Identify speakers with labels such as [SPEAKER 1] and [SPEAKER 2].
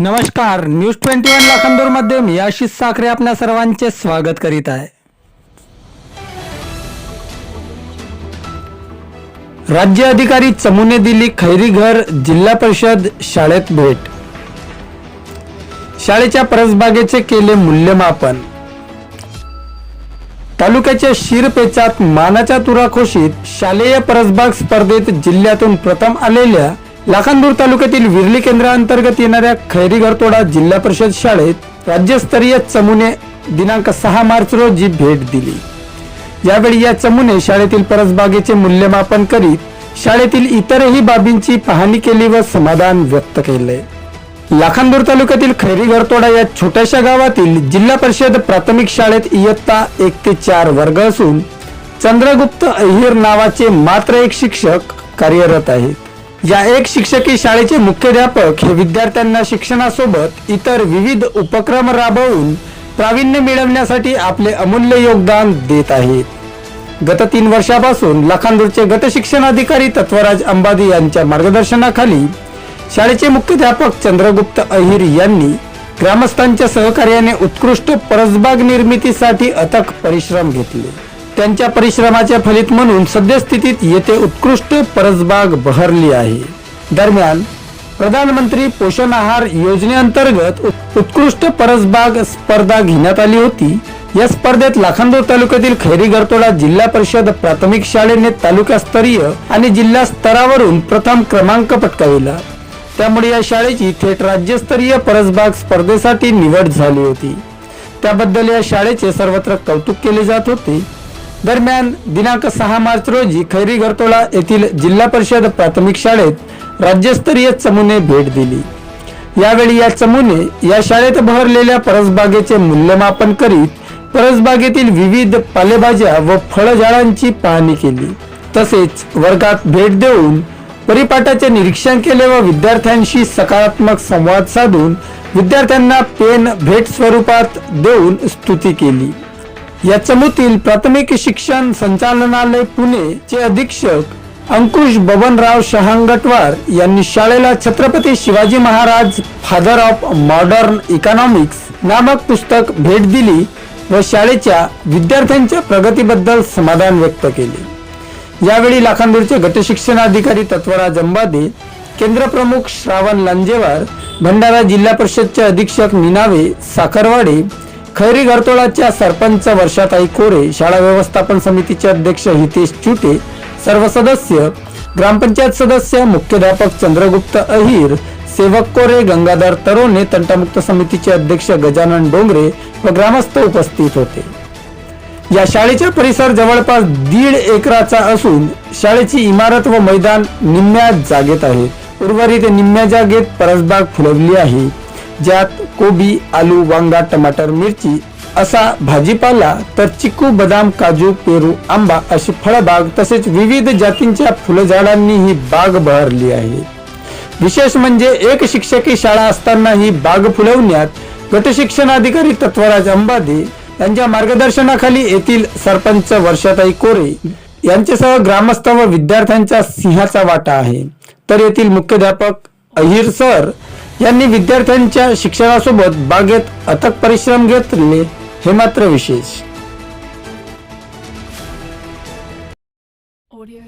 [SPEAKER 1] नमस्कार news twenty one लाखांदूरमध्ये मी आशिष साखरे आपल्या सर्वांचे स्वागत करीत आहे. राज्य अधिकारी चमूने दिली खैरी घर जिल्हा परिषद शाळेत भेट. शाळेच्या परसबागेचे केले मूल्यमापन. तालुक्याच्या शिरपेचात मानाच्या तुराखोशीत शालेय परसबाग स्पर्धेत जिल्ह्यातून प्रथम आलेल्या लाखांदूर तालुक्यातील विरली केंद्राअंतर्गत येणाऱ्या खैरी घरतोडा जिल्हा परिषद शाळेत राज्यस्तरीय चमुने दिनांक सहा मार्च रोजी भेट दिली. यावेळी या चमूने शाळेतील परसबागेचे मूल्यमापन करीत शाळेतील इतरही बाबींची पाहणी केली व समाधान व्यक्त केले. लाखांदूर तालुक्यातील खैरी घरतोडा या छोट्याशा गावातील जिल्हा परिषद प्राथमिक शाळेत इयत्ता एक ते चार वर्ग असून चंद्रगुप्त अहिर नावाचे मात्र एक शिक्षक कार्यरत आहेत. या एक शिक्षकी शाळेचे मुख्याध्यापक हे विद्यार्थ्यांना शिक्षणासोबत इतर विविध उपक्रम राबवून प्रावीण्य मिळवण्यासाठी आपले अमूल्य योगदान देत आहेत. गत तीन वर्षापासून लखांदूरचे गत शिक्षण अधिकारी तत्वराज अंबादी यांच्या मार्गदर्शनाखाली शाळेचे मुख्याध्यापक चंद्रगुप्त अहिर यांनी ग्रामस्थांच्या सहकार्याने उत्कृष्ट परसबाग निर्मितीसाठी अथक परिश्रम घेतले. त्यांच्या परिश्रमाच्या फलित म्हणून सद्यस्थितीत येथे उत्कृष्ट परसबाग बहरली आहे. दरम्यान प्रधानमंत्री पोषण आहार योजनेअंतर्गत उत्कृष्ट परसबाग स्पर्धा घेण्यात आली होती. या स्पर्धेत लाखांदूर तालुक्यातील खैरी गरतोडा जिल्हा परिषद प्राथमिक शाळेने तालुकास्तरीय आणि जिल्हा स्तरावरून प्रथम क्रमांक पटकाविला. त्यामुळे या शाळेची थेट राज्यस्तरीय परसबाग स्पर्धेसाठी निवड झाली होती. त्याबद्दल या शाळेचे सर्वत्र कौतुक केले जात होते. दरम्यान दिनांक सहा मार्च रोजी खैरी घरतोळा येथील जिल्हा परिषद प्राथमिक शाळेत राज्यस्तरीय चमूने भेट दिली. यावेळी या चमूने या शाळेत बहरलेल्या परसबागेचे मूल्यमापन करीत परसबागेतील विविध पालेभाज्या व फळझाडांची पाहणी केली. तसेच वर्गात भेट देऊन परिपाठाचे निरीक्षण केले व विद्यार्थ्यांशी सकारात्मक संवाद साधून विद्यार्थ्यांना पेन भेट स्वरूपात देऊन स्तुती केली. या चमूतील प्राथमिक शिक्षण संचालनालय पुणे चे अधीक्षक अंकुश बबनराव शहांगटवार यांनी शाळेला Chhatrapati Shivaji Maharaj father of modern economics नामक पुस्तक भेट दिली व शाळेच्या विद्यार्थ्यांच्या प्रगतीबद्दल समाधान व्यक्त केले. यावेळी लाखांदूरचे गटशिक्षणाधिकारी तत्वराज अंबादे केंद्र प्रमुख श्रावण लांजेवार भंडारा जिल्हा परिषदचे अधीक्षक निनावे साखरवाडे खैरी घरतोळाच्या सरपंच वर्षाताई कोरे शाळा व्यवस्थापन समितीचे अध्यक्ष हितेश चुटे सर्व सदस्य ग्रामपंचायत सदस्य मुख्याध्यापक चंद्रगुप्त अहिर सेवक कोरे गंगाधर तरोने तंटामुक्त समितीचे अध्यक्ष गजानन डोंगरे व ग्रामस्थ उपस्थित होते. या शाळेचा परिसर जवळपास दीड एकराचा असून शाळेची इमारत व मैदान निम्म्या जागेत आहे. उर्वरित निम्म्या जागेत परसबाग फुलवली आहे. ज्यात कोबी आलू वांगा टमाटर मिरची असा भाजीपाला तर चिकू बदाम काजू पेरू आंबा अशी फळबाग तसेच विविध जातींच्या फुलझाडांनी ही बाग बहरली आहे. विशेष म्हणजे एक शिक्षकी शाळा असताना ही बाग फुलवण्यात गटशिक्षणाधिकारी तत्वराज अंबादे यांच्या मार्गदर्शनाखाली येथील सरपंच वर्षाताई कोरे यांच्यासह ग्रामस्थ व विद्यार्थ्यांचा सिंहाचा वाटा आहे. तर येथील मुख्याध्यापक अहिर सर यांनी विद्यार्थ्यांच्या शिक्षणासोबत बागेत अथक परिश्रम घेतले हे मात्र विशेष. Audio